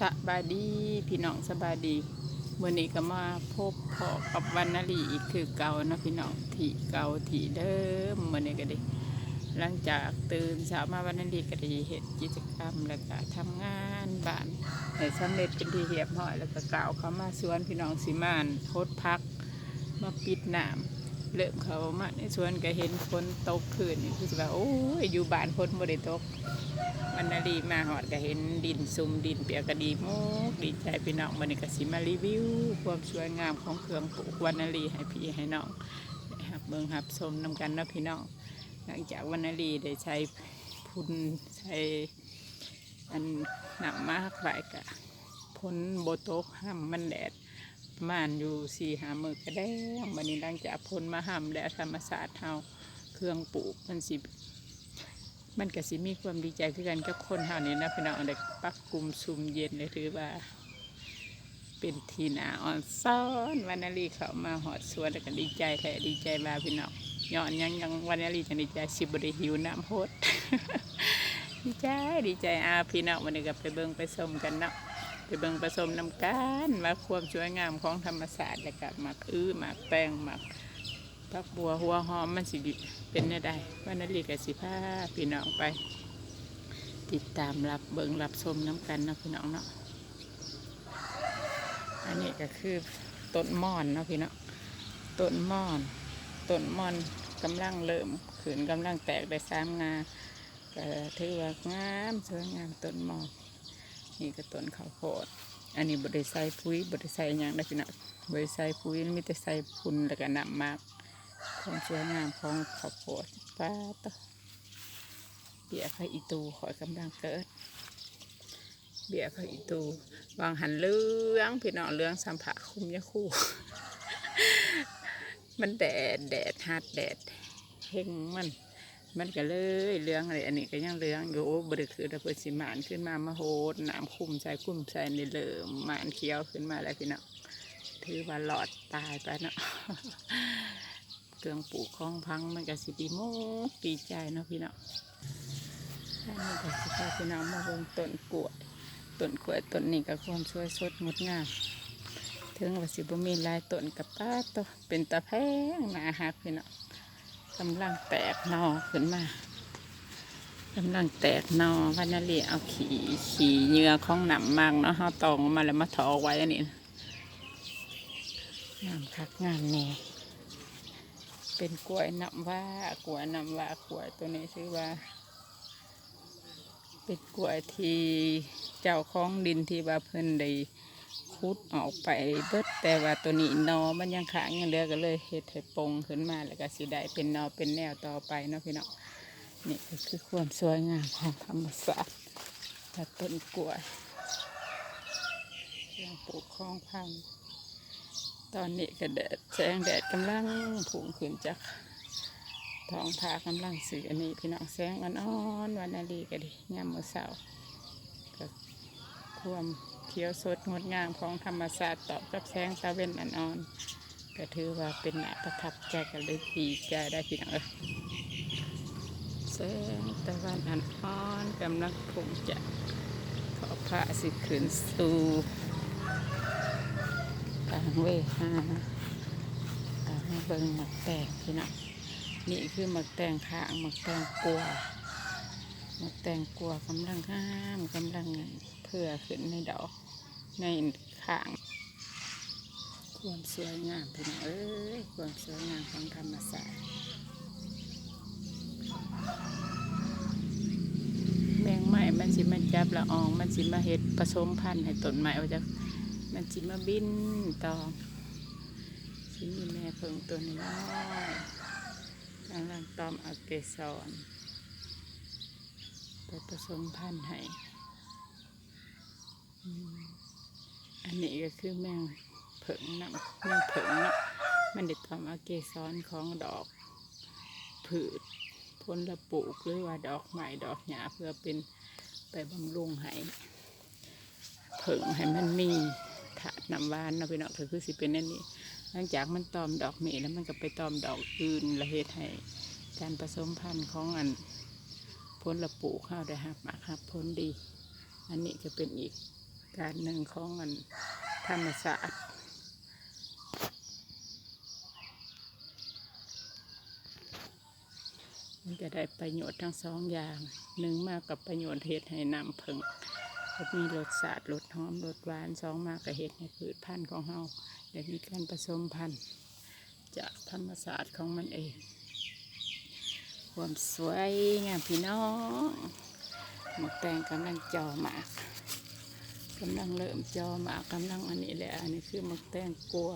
สบายดีพี่น้องสบายดีเมื่อนี้ก็มาพบพอกับวันนาลีอีกคือเก่านะพี่น้องที่เก่าที่เดิมเมื่อนี้ก็ไดีหลังจากตื่นเช้ามาวันนาลีก็ได้เห็นกิจกรรมแล้วก็ทำงานบ้านให้สำเร็จเป็นที่เรียบร้อยแล้วก็กล่าวเข้ามาสวนพี่น้องสิมานโพดพักมาปิดน้ำ เริ่มเขามาในสวนก็เห็นฝนตกคืนนี่คือสิว่าโอ้ยอยู่บ้านฝนบ่ได้ตกวันนาลีมาหอดก็เห็นดินซุมดินเปียกก็ดีมุกดีใจพี่น้องวันก็สิมารีวิว ความสวยงามของเครื่องปลูกวันนาลีให้พี่ให้น้องหับเบิงหับชมนำกันนะพี่น้องหลังจากวันนาลีได้ใช้พุนใช้อันหนำมากหลายกะพ้นโบโตกห้ามมันแดด มาณอยู่สี่หามือก็ได้วันนี้หลังจากพ้นมาห้ามแดดธรรมศาสตร์เฮาเครื่องปลูกมันสิ มันก็สิมีความดีใจคือกันกับคนเฮานี่นะพี่น้องเด็กปักกลุ่มซุมเย็นเลยถือว่า เป็นทีนาอ่อนซ้อนวันนาลีเขามาหอดสวนแล้วก็ดีใจแท้ดีใจมาพี่น้องย้อนยังยังวันนาลีจะดีใจสิบริหิวน้ำโพดดีใจดีใจอาพี่น้องวันนี้ก็ไปเบิ่งไปชมกันเนาะ ไปเบิ่งไปชมน้ำกันว่าความสวยงามของธรรมศาสตร์แล้วก็หมักอื้อหมักแป้งหมักพักบัวหัวหอมมันสิเป็นได้ได้วันนั้นลีกับสิผ้าพี่น้องไป ติดตามรับเบิงรับชมน้ำกันนะพี่น้องเนาะอันนี้ก็คือต้นมอนเนาะพี่น้องต้นมอนต้นมอนกำลังเริ่มขืนกำลังแตกได้สามงาก็ถือว่างามสวยงามต้นมอน นี่ก็ต้นข้าวโพดอันนี้บริใส่ปุ๋ยบริใส่ยังได้พี่น้องบริใส่ปุ๋ยมีแต่ใส่พุ่นแล้วก็น้ำมากความสวยงามของข้าวโพดป้าตะเบียร์ไข่อีตูขอยกำลังเกิด เบียร์ไข่อีตูวางหันเลืองพี่น้องเลืองสัมผัสคุ้มยาคู่ มันแดดแดดฮาดแดดเฮงมัน มันก็เลยเหลืองอะไรอันนี้ก็ยังเหลืองอยู่บริคือระเบิดสิมานขึ้นมามาโหดน้ำคุมใส่คุมใส่ในเหลิมมานเขียวขึ้นมาแล้วพี่น้องถือว่าหลอดตายไปเนาะเครื่องปลูกของพังมันก็สิดีโมกดีใจเนาะพี่น้องอันนี้ก็สิพาพี่น้องมาเบิ่งต้นกล้วยต้นกล้วยต้นนี้ก็ความสวยสดงดงามถึงว่าสิบ่มีลายต้นกับป้าตัวเป็นตาแพงหนาหักพี่น้อง กำลังแตกนอขึ้นมากำลังแตกนอวันนาลีเอาขี่ขี่เหงื่อของหนำมากเนาะเฮาตองมาแล้วมาถอไว้อันนี้นะงามคักงามแน่เป็นกล้วยนำว่ากล้วยนำว่ากล้วยตัวนี้ชื่อว่า เป็นกล้วยที่เจ้าของดินที่ว่าเพิ่นได้ ขุดออกไปเบิดแต่ว่าตัวนี้นอมันยังขางยังเหลือก็เลยเฮ็ดให้ปงขึ้นมาแล้วก็สิได้เป็นนอเป็นแนวต่อไปเนาะพี่น้องนี่ก็คือความสวยงามของธรรมศาสตร์และต้นกล้วยยังปลูกคลองพังตอนนี้ก็แดดแสงแดดกำลังพุ่งขึ้นจากท้องผากำลังสีอันนี้พี่น้องแสงอ่อนๆวันนาลีก็ดียามมื้อเช้าก็ความ เขียวสดงดงามของธรรมศาสตร์ตอบกับแสงตะเวนอ่อนๆก็ถือว่าเป็นหนาประทับใจกันเลยดีใจได้พี่น้องเอ้ยแสงตะวันอ่อนๆกำลังพุ่งจากขอพระสิขึ้นสู่กลางเวหาอ่าให้เบิ่งหมักแตงพี่น้องนี่คือหมักแตงข้างหมักแตงกัว แตงกัวกำลังงามกำลังเพื่อขึ้นในดอกในข้าง ความสวยงามพี่น้องเอ้ยความสวยงามของธรรมศาสตร์แมงไม้มันสิมาจับละออง มันสิมาเห็ดผสมพันธุ์ให้ต้นไม้เอาจากมันจิมาบินตอมชิมีแม่เพิ่งตัวน้อยกำลังตอมอเกสร ผสมพันธุ์ให้อันนี้ก็คือแมงเผิงน้ำแมงเผิงนะมันได้ตอมอาเกสรของดอก ผืชผลละปลูกหรือว่าดอกไม้ดอกหญ้าเพื่อเป็นไปบำรุงให้เผิงให้มันมีถาดน้ำวานเนาะพี่น้องก็คือสิเป็นนั่นนี่หลังจากมันตอมดอกเมแล้วมันก็ไปตอมดอกอื่นละเฮ็ดให้การผสมพันธุ์ของอัน ผลละปูข้าวได้หับหมากหับผลดี อันนี้ก็เป็นอีกการหนึ่งของอันธรรมศาสตร์มันจะได้ประโยชน์ทั้งสองอย่างหนึ่งมากกับประโยชน์เฮ็ดให้น้ำผึ้งก็มีรสชาติรสหอมรสหวานสองมากกับเฮ็ดให้พืชพันธุ์ของเฮาได้มีการผสมพันธุ์จากธรรมศาสตร์ของมันเอง ความสวยงามพี่น้องหมกแตงกำลังจอหมากกำลังเริ่มจอหมากกำลังอันนี้แหละอันนี้คือหมกแตงกลัว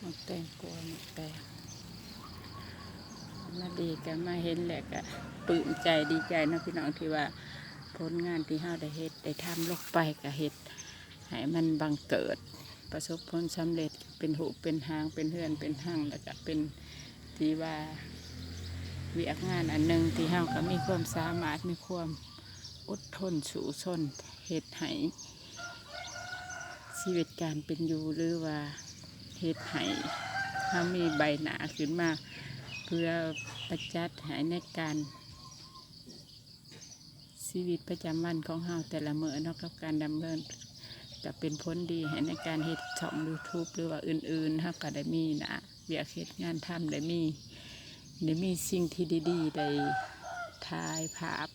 หมกแตงกลัวหมกแตงมาดีกันมาเห็นแหละก็ปลื้มใจดีใจนะพี่น้องที่ว่าผลงานที่เฮาได้เฮ็ดได้ทำลงไปก็เฮ็ดให้มันบังเกิดประสบผลสำเร็จเป็นหูเป็นหางเป็นเฮือนเป็นห้างแล้วก็เป็นที่ว่า เวียกงานอันหนึ่งที่เฮาก็มีความสามารถมีความอดทนสู้ทนเหตุให้ชีวิตการเป็นอยู่หรือว่าเหตุให้เฮามีใบหนาขึ้นมา เพื่อประจัดหายในการ ชีวิตประจำวันของเฮาแต่ละเมื่อนอกกับการดำเนินก็เป็นผลดีให้ในการเฮ็ดช่อง YouTube หรือว่าอื่นๆครับก็ได้มีนะเวียกเฮ็ดงานทำได้มี ได้มีสิ่งที่ดีๆได้ถ่ายภาพ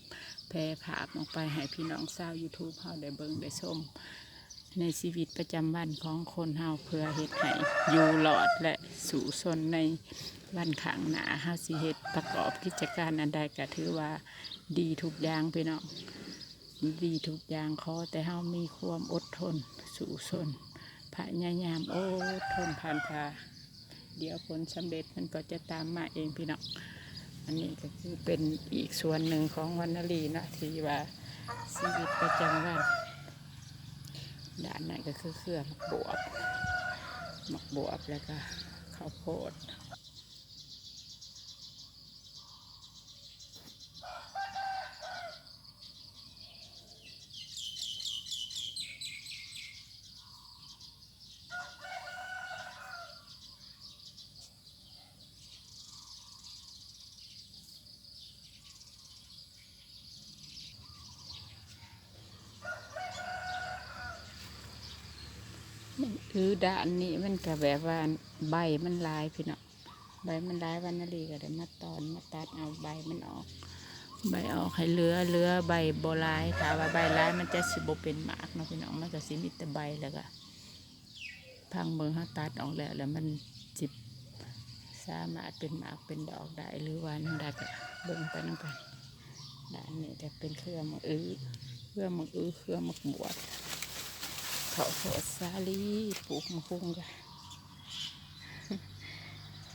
แพร่ภาพออกไปให้พี่น้องชาว YouTube เฮาได้เบิ่งได้ชมในชีวิตประจำวันของคนเฮาเพื่อเฮ็ดให้อยู่หลอดและสู่สนในวันข้างหน้าเฮาสิเฮ็ดประกอบกิจการอันใดก็ถือว่าดีทุกอย่างพี่น้องดีทุกอย่างขอแต่เฮามีความอดทนสู้สนพยายามอดทนผ่านพา เดี๋ยวผลสำเร็จมันก็จะตามมาเองพี่น้องอันนี้ก็คือเป็นอีกส่วนหนึ่งของวันนลีนะที่ว่าชีวิตประจำวันด้านไหนก็คือเครื่องบวบหมักบวบแล้วก็ข้าวโพด มัน คือด้านนี้มันก็แบบว่าใบมันลายพี่เนาะใบมันลายวันนาลีก็ได้มาตอนมาตัดเอาใบมันออก ใบออกให้เหลือเหลือใบโบลายถ้าว่าใบลายมันจะสิบเป็นหมากเนาะพี่น้องมันก็สิมีแต่ใบแล้วก็พังเมืองเขาตัดออกแล้วแล้วมันจิบสามารถเป็นหมากเป็นดอกได้หรือว่านั่นได้ก็เบิ่งไปนั่งกันด้านนี้จะเป็นเครื่องมะอื้อเครื่องมะอื้อเครื่องมะบวบ เขาโพดสาลีปลูกมะคุงกัน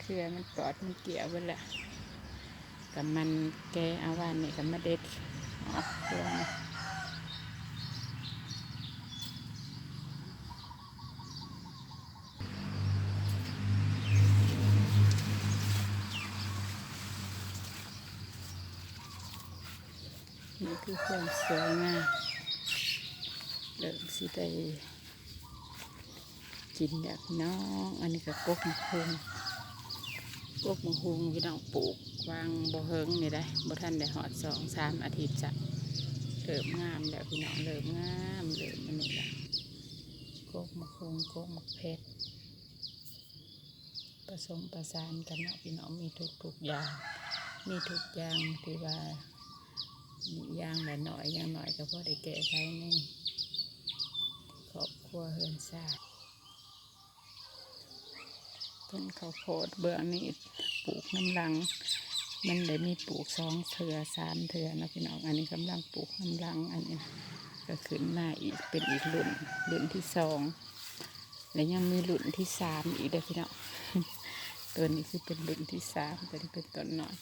เครือมันกอดมันเกี่ยวไปแหละกับมันแกเอาวานนี่กับมาเด็ดออกเครือนนี่คือความสวยงามเริ่มสิได้ กินแบบน้อง อันนี้ก็กกมะฮุงกกมะฮุงพี่น้องปลูกวางบ่เฮิงนี่ได้บ่ทันได้หอดสองสามอาทิตย์จะเริ่มงามแล้วพี่น้องเริ่มงามเริ่มอันนี้ละกกมะฮุงกกมะเพชรผสมประสานกันเนาะพี่น้องมีทุกทุกอย่าง มีทุกอย่างที่ว่าอย่างละหน่อยอย่างหน่อยก็พอได้แก้ไขในครอบครัวเฮือนซาด ต้นข้าวโพดเบื้องนี้ปลูกน้ำลัง มันได้มีปลูกสองเถื่อสามเถื่อนะพี่น้อง อันนี้กำลังปลูกน้ำลัง อันนี้ก็ขึ้นมาอีกเป็นอีกรุ่นรุ่นที่สองและยังมีรุ่นที่สามอีกเด้อพี่น้องตัวนี้คือเป็นรุ่นที่สามตัวนี้เป็นต้นหน่อย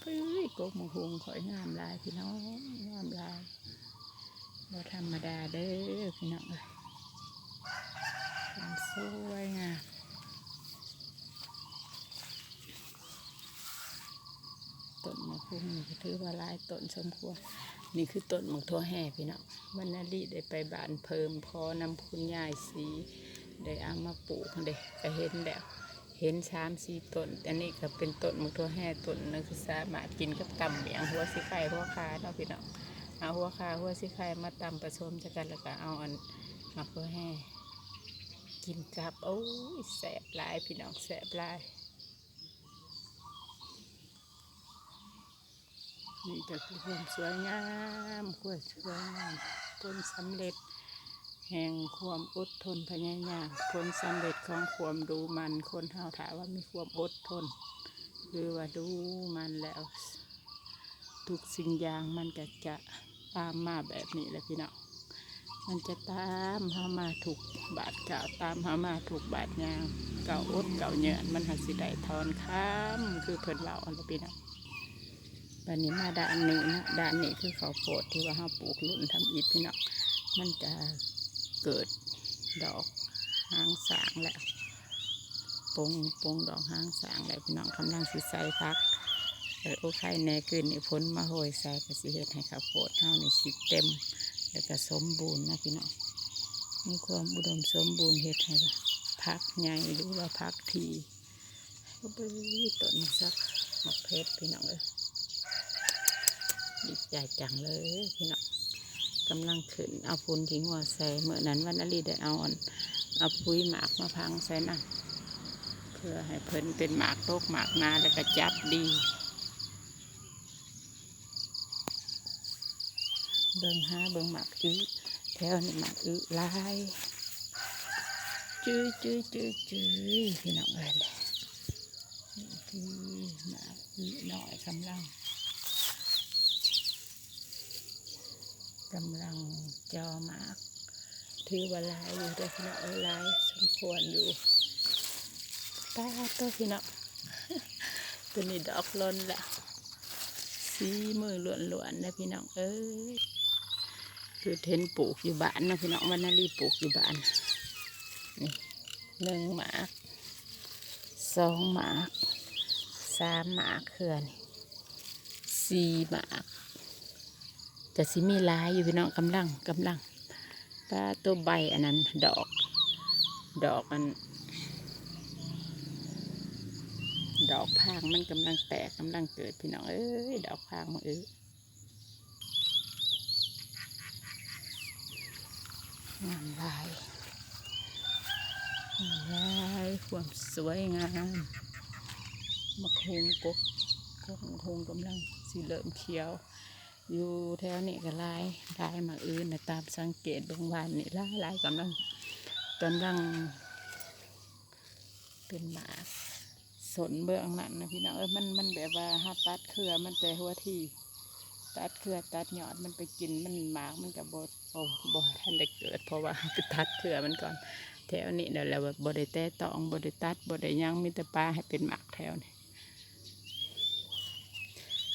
เฮ้ยโกมะฮุงขอยงามลายพี่น้องงามลายบ่ธรรมดาเด้อพี่น้องเอ้ยสวยงาม ต้นมะพร้าวนี่ก็ถือว่าลายต้นสมควรนี่คือต้นมะทั่วแห่พี่น้องวันนาลีได้ไปบ้านเพิ่มพอนำคุณยายสีได้เอามาปลูกเด็กก็เห็นแล้วเห็นสามสี่ต้นอันนี้ก็เป็นต้นมะทั่วแห่ต้นนึงคือสามารถกินกับตำเมียงหัวสิไข่หัวคาเนาะพี่น้องเอาหัวขาหัวสิไข่มาตำผสมจะกันแล้วก็เอาอันมาเพื่อให้กินกับโอ้ยแสบลายพี่น้องแสบลาย นี่ก็คือความสวยงามความสวยงามผลสำเร็จ แห่งความอดทนพยายามผลสำเร็จของความดูมันคนเฮาถามว่ามีความอดทนหรือว่าดูมันแล้ว ทุกสิ่งอย่างมันก็จะตามมาแบบนี้แหละพี่น้องมันจะตามเฮามาถูกบาดเก่าตามเฮามาถูกบาดยางเก่าอดเก่าเหยื่อมันหักสิได้ทอนค้ามคือเพิ่นเล่าอันละพี่น้อง วันนี้มาด้านนี้นะด้านนี้คือเขาวโพดที่ว่าเราปลูกรุ่นทำอิฐพี่น้องมันจะเกิดดอกหางสางแล้วปงปงดอกหางสางแล้วพี่น้องกำลังสิใส่พักเออโอเคแน่คืนนี่พ้นมาโหยใส่กระสิเฮ็ดให้ข้าวโพดเฮานี่สิเต็มแล้วก็สมบูรณ์นะพี่น้องมีความอุดมสมบูรณ์เฮ็ดให้พักใหญ่หรือว่าพักทีก็ไปต้นสักมะเพชรพี่น้องเอ้ย ดีใจจังเลยพี่น้องกำลังขึ้นเอาพุนทิ้งหัวใส่เมื่อนั้นวันนลีได้เอาอันเอาปุ๋ยหมากมาพังใส่นะเพื่อให้เพิ่นเป็นหมากโตกหมากนาแล้วก็จับดีเบิ่งหาเบิ่งหมากอื้อแถวนี้หมากอื้อลายจื้อจื้อจื้อจื้อพี่น้องเอ้ยหมากอื้อหน่อยกำลัง กำลังจอมาก ถือว่าลายอยู่ด้วยพี่น้องลายสมควรอยู่ตาตัวพี่น้องตัวนี้ดอกล้นละสีมือล้วนๆนะพี่น้องเอ้ยคือเทนปลูกอยู่บ้านนะพี่น้องวันนารีปลูกอยู่บ้านนี่หนึ่งหมากสองหมากสามหมากเขื่อนสี่หมาก แต่สิมีลายอยู่พี่น้องกำลังกำลังปลาตัวใบอันนั้นดอก ดอกอัน ดอกพางมันกำลังแตกกำลังเกิดพี่น้องเอ้ยดอกพางมาเอ้ยงามลายงามลายความสวยงามมะคงกกกกคงกำลังสีเหลิมเขียว อยู่แถวนี้ก็ลายลายมาอื่นนะตามสังเกตเบางวันนี่ลายลายกำลังกำลังเป็นหมากสนเบื้องนั้นนะพี่น้องเอ้ยมันมันแบบว่าฮาตัดเครือมันแต่หัวที่ตัดเครือตัดยอดมันไปกินมันหมากมันกับบดโอ้บอท่านได้เกิด เพราะว่าไปตัดเครือมันก่อนแถวนี้เดี๋ยวแล้วบได้แต่ตองบดได้ตัดบดไดหยังมีแต่ปลาให้เป็นหมากแถวนี้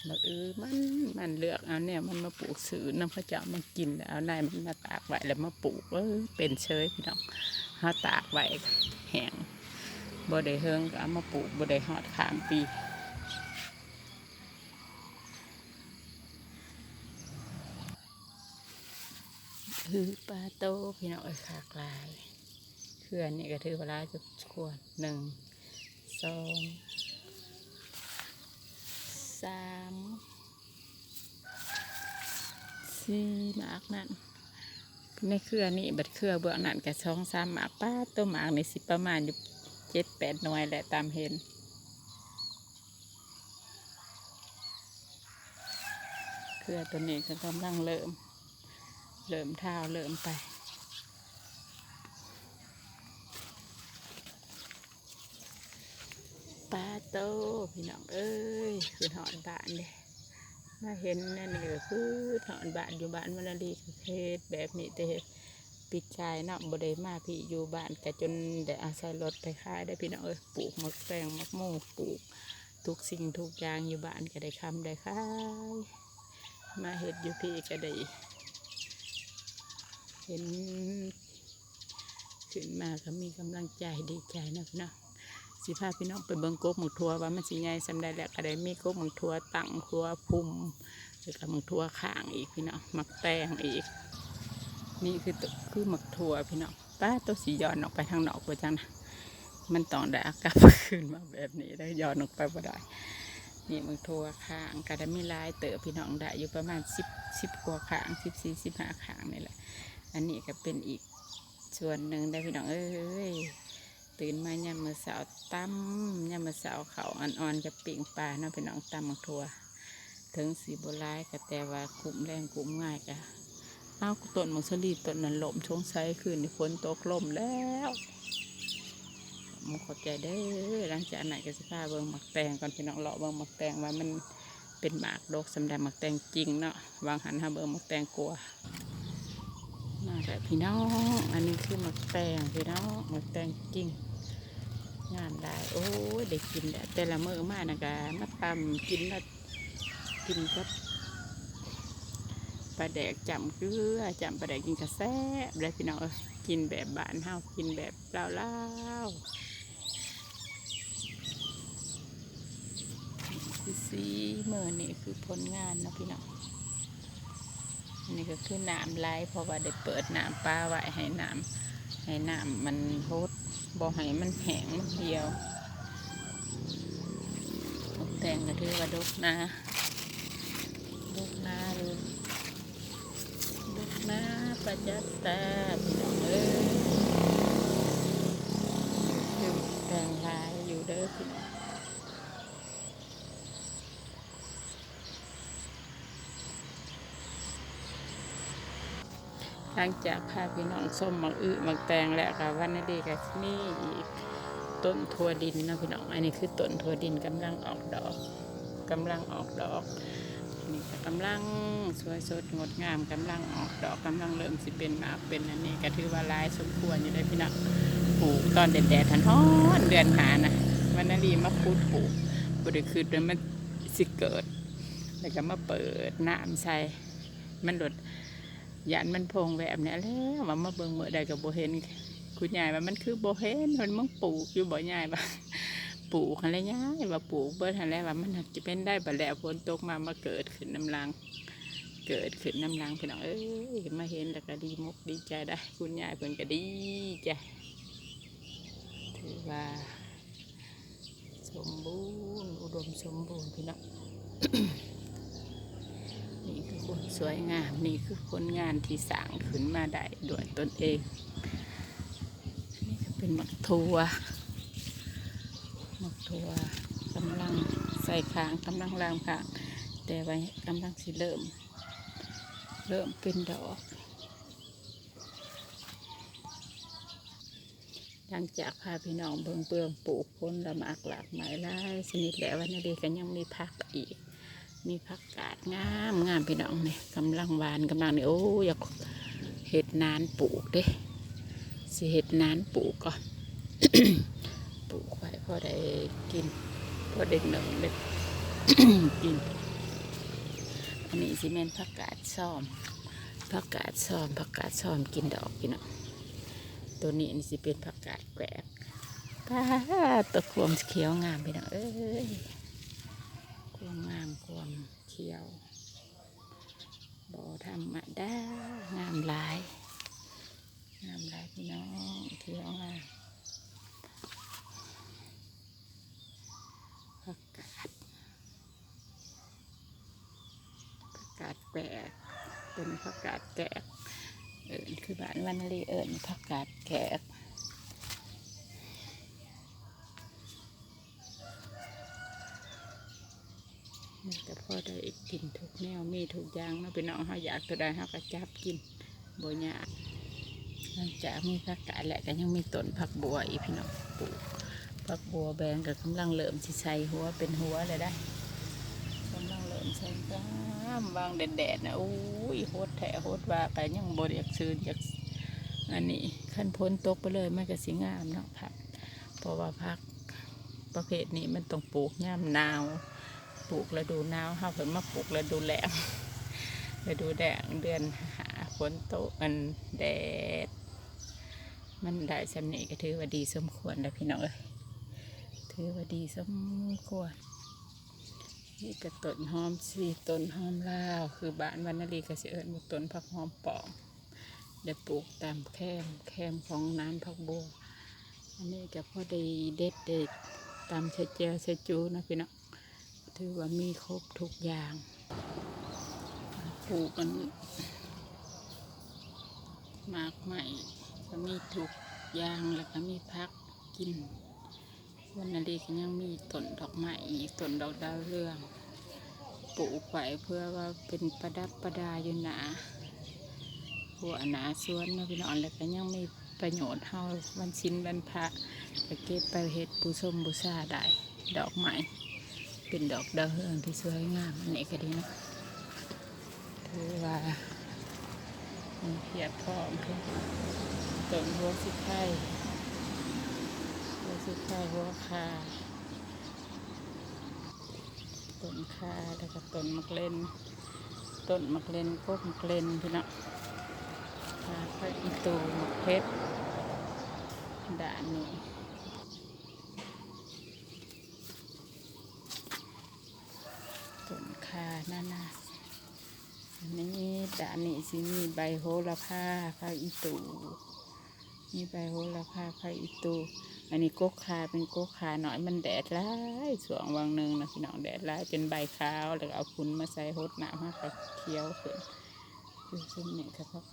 บอกเออมันมันเลือกเอาเนี่ยมันมาปลูกซื้อน้ำพระเจ้ามากินแล้วเอาในมันมาตากไว้แล้วมาปลูกเออเป็นเชยพี่น้องหาตากไว้แห้งบ่ได้เฮิงก็เอามาปลูกบ่ได้หอดข้ามปีคือปลาโตพี่น้องเอ้ยขากลายเขื่อนนี่ก็ถือเวลาจะควรหนึ่งสอง สามสี่หมากนั่นในเครือนี่บัดเครือเบื้องนั่นกับช่องสามหมากป้าตัวหมากในสิประมาณอยู่เจ็ดแปดหน่วยแหละตามเห็นเครือตัวนี้ก็กำลังเริ่ม เริ่มเท้าเริ่มไป ปาโตพี่น้องเอ้ยคือหอนบ้านเด้มาเห็นนั่นนี่ก็คือหอนบ้านอยู่บ้านมันดีเฮ็ดแบบนี้แต่ปิดใจเนาะบ่ได้มาพี่อยู่บ้านก็จนได้อาศัยรถไปขายได้พี่น้องเอ้ยปลูกมะแตงมะม่วงปลูกทุกสิ่งทุกอย่างอยู่บ้านก็ได้คำได้ขายมาเฮ็ดอยู่พี่ก็ได้เห็นขึ้นมาก็มีกำลังใจดีใจนะพี่น้อง สิพาพี่น้องไปเบิ่งกบหมึกทัวว่ามันสิใหญ่สำได้แล้วก็ได้มีกบหมึกทัวตั้งทัวพุ่มแล้วก็หมึกทัวข้างอีกพี่น้องหมักแตงอีก นี่คือตัวคือหมักทัวพี่น้องป้าตัวสีย้อนออกไปทางนอกไปจังนะมันต้องได้อากาศคืนมาแบบนี้ได้ย้อนออกไปบ่ได้นี่มึงโทรข้างกระดมีลายเต๋อพี่น้องได้อยู่ประมาณสิบสิบกว่าข้างสิบสี่สิบห้าข้างนี่แหละ อันนี้ก็เป็นอีกส่วนหนึ่งได้พี่น้องเอ้ย ตื่นมายามมือสาวตั้มยามมือสาวเขาอ่อนๆกับปิ่งปลาเนาะพี่น้องตั้มมังทัวถึงสีโบรายก็แต่ว่าคุ้มแรงคุ้มง่ายกะเอาต้นมังสลีต้นนั้นลมชงไซคืนนี่ฝนตกลมแล้วมขอบใจเด้อหลังจากนั้นก็สิพาเบิ่งหมักแตงก่อนพี่น้องเลาะเบิ่งหมักแตงว่ามันเป็นหมากโดกสำหรับหมักแตงจริงเนาะวางหันหาเบิ่งหมักแตงกลัวมาแต่พี่น้อง อันนี้คือหมักแตงพี่น้องหมักแตงจริง งานได้โอ้ยได้กินแต่ละมื้อมากนะกะมาตำกินแล้วกินกับปลาแดกจำเกลือจำปลาแดกกินกระแซบเลยพี่น้องเอ้ยกินแบบบ้านเฮากินแบบเล่าๆคือสีเมื่อนี่คือผลงานนะพี่น้องนนี้ก็คือน้ำไหลเพราะว่าได้เปิดน้ำปลาไว้ให้น้ำให้น้ำมันลด บ่ให้มันแห้งมันเดียวตกแต่งก็ถือว่าดกนะดกนะเลยดกนะประจัตตาเออแต่งลายอยู่เด้อพี่น้อง หลังจากพาพี่น้องส้มมักอึมักแตงแล้วค่ะวันนี้ดีกับนี่อีกต้นทั่วดินนะพี่น้อง อันนี้คือต้นทั่วดินกำลังออกดอกกำลังออกดอกนี่ก็กำลังสวยสดงดงามกำลังออกดอกกำลังเริ่มสิเป็นมากเป็นอันนี้ก็ถือว่าลายสมควรอยู่เลยพี่น้องปลูกตอนแดดๆทันฮ้อนเดือนหานะวันนี้ดีมาพูดปลูกบริคือเดือนมันสิเกิดแล้วก็มาเปิดน้ำใส่มันหลด ยันมันพงแบบนี้แล้วว่ามาเบิ่งเมื่อใดกับโบเห็นคุณยายว่ามันคือโบเห็นมันมึงปลูกอยู่บ่ยายว่าปลูกอะไรยายว่าปลูกเบิดอะไรว่ามันจะเป็นได้บ่แล้วฝนตกมามาเกิดขึ้นน้ำลัง เกิดขึ้นน้ำลังพี่น้องเอ้ยมาเห็นแล้วก็ดีมุกดีใจได้ คุณยายเพิ่นก็ดีใจถือว่า สมบูรณ์อุดมสมบูรณ์พี่น้องนี่คือคน สวยงามนี่คือผลงานที่สร้างขึ้นมาได้ด้วยตนเอง นี่ก็เป็นหมักทัวหมักทัวกำลังใส่คางกำลังลางคางแต่ว่ากำลังสิเริ่ม เริ่มเป็นดอก หลังจากพาพี่น้องเบิ่งเปลืองปลูกผลละมากหลากหลายหลายชนิดแล้ววันนี้กก็ยังมีพักอีก มีผักกาดงามงามพี่น้องเนี่ยกำลังหวานกำลังเนี่ยโอ้อยากเห็ดนานปลูกเด้สิเห็ดนานปลูกก่อนปลูกไว้พอได้กินพอเด็กหนึ่งเด็กกินอันนี้สิเมนผักกาดซ้อมผักกาดซ้อมผักกาดซ้อมกินดอกพี่น้องตัวนี้นี่สิเป็นผักกาดแกวกป้าตะควมเขียวงามพี่น้องเอ้ย ความงามความเขียวบ่ธรรมดางามหลาย งามหลายพี่น้องเขียวงามผักกาดผักกาดแกกเป็นผักกาดแกกเอิญคือบ้านวันนาลีเอิญผักกาดแกก มันก็พอได้กินทุกแนวมีทุกอย่างเนาะพี่น้องเขาอยากตัวใดเขาก็จับกินบัวยาหลังจากมีผักกาดแหละก็ยังมีต้นผักบัวอีกพี่น้องปลูกผักบัวแบงก็กำลังเริ่มสิใส่หัวเป็นหัวเลยได้กำลังเริ่มใส่ก้ามวางแดดๆนะอุ้ยโคตรแถโคตรว่าไปยังบริยากซื้ออยากอันนี้ขั้นพ้นตกไปเลยมันก็สิงามเนาะผักเพราะว่าผักประเภทนี้มันต้องปลูกย่ามหนาว ปลูกฤดูหนาวเฮาเพิ่นมาปลูกฤดูแล้งฤดูแดงเดือนหาฝนตกมันแดด มันได้สำเนีก็ถือว่าดีสมควรแล้วพี่น้องเอ้ยถือว่าดีสมควรนี่ก็ต้นหอมสีต้นหอมลาว คือบ้านวันนาลีก็สิเอิญว่าต้นผักหอมปอมได้ปลูกตามแคมแคมของน้ำผักบัวอันนี้ก็พอได้เด็ดเด็ดตามเชเจียวเชจูนะพี่น้อง ถือว่ามีครบทุกอย่างปลูกกันมากใหม่ก็มีทุกอย่างแล้วก็มีพักกิน วันนาดีก็ยังมีต้นดอกไม้อีกต้นดอกดาวเรืองปลูกไว้เพื่อว่าเป็นประดับประดาอยู่หนาหัวหนาสวนเนาะพี่น้องแล้วก็ยังมีประโยชน์เฮาวันชิ้นวันพระไปเก็บไปเฮ็ดปูส้มบูชาได้ดอกไม้ เป็นดอกดาวเรืองที่สวยงามอันนี้ก็ดีเนาะถือว่าเพียบพร้อมคือต้นหัวสิไข่หัวสิคาหัวคาต้นคาแล้วก็ต้นมักเล่นต้นมักเล่นพวกมักเล่นพี่น้องคาพระอิตูมักเพชรด่านนี้ต้ นคาหน้าหน้าอันนี้ด่านนี้สิมีใบโหระพาพระอิตูมีใบโหระพาไผ่อีตูอันนี้กกขาเป็นกกขาหน่อยมันแดดร้ายสวงวังหนึ่งนะพี่น้องแดดร้ายจนใบขาวแล้วเอาพุนมาใส่หดหนามากกับเคี้ยวขึ้นคือซึ่งเนี่ยครับ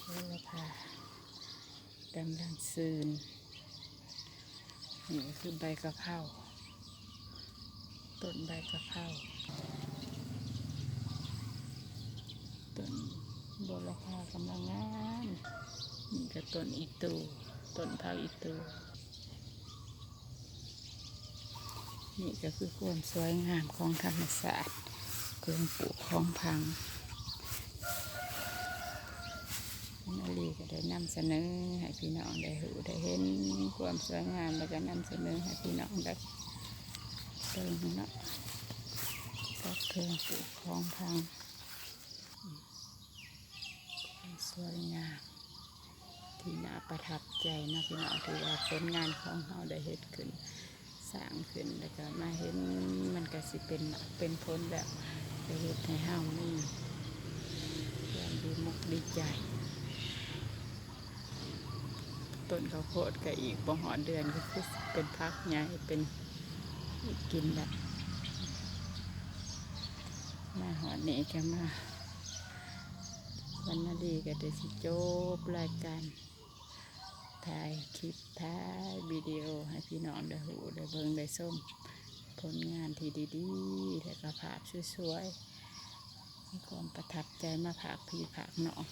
โหระพากำลังซืนนี่คือใบกะเพรา ต้นใบกะเพราต้นโบระพากำลังงามนี่ก็ต้นอีตูต้นพักอีตูนี่ก็คือความสวยงามของธรรมศาสตร์เครื่องปลูกของพังนาลีก็ได้นำเสนอให้พี่น้องได้หูได้เห็นความสวยงามแล้วก็นำเสนอให้พี่น้องได้ เติมนะก็เครื่องปลูกของพังสวยงามที่น่าประทับใจนะพี่น้องที่ว่าผลงานของเราได้เฮ็ดขึ้นสร้างขึ้นแล้วก็มาเห็นมันก็สิเป็นเป็นผลแบบได้เฮ็ดให้เฮานี่ความดีมุกดีใจต้นข้าวโพดก็อีกบ่หอเดือนก็คือเป็นพักใหญ่เป็น กินแบบมาหอดนี้ก็มา วันนาดีก็ได้สิจบรายการถ่ายคลิปถ่ายวิดีโอให้พี่น้องได้หูได้เบิ่งได้ส้มผลงานที่ดีๆและก็ภาพสวยๆมีความประทับใจมาผากพี่ผากน้อง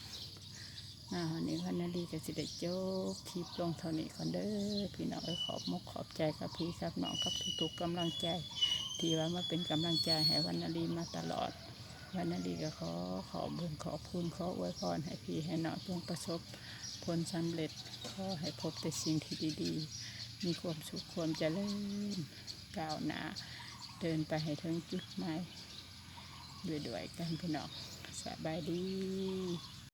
มาวันนี้วันนาดีก็สิได้จบคลิปลงเท่านี้ก่อนเด้อพี่น้องเอ้ขอบมุกขอบใจกับพี่ครับน้องกับทุกๆกำลังใจ ที่ว่ามาเป็นกำลังใจให้วันนาดีมาตลอดวันนั้นดีก็ขอขอบุญขอบคุณขออวยพรให้พี่ให้น้องจงประสบผลสำเร็จขอให้พบแต่สิ่งที่ดีๆ มีความสุขความเจริญก้าวหน้าเดินไปให้ถึงจุดหมายด้วยๆกันพี่น้องสบายดี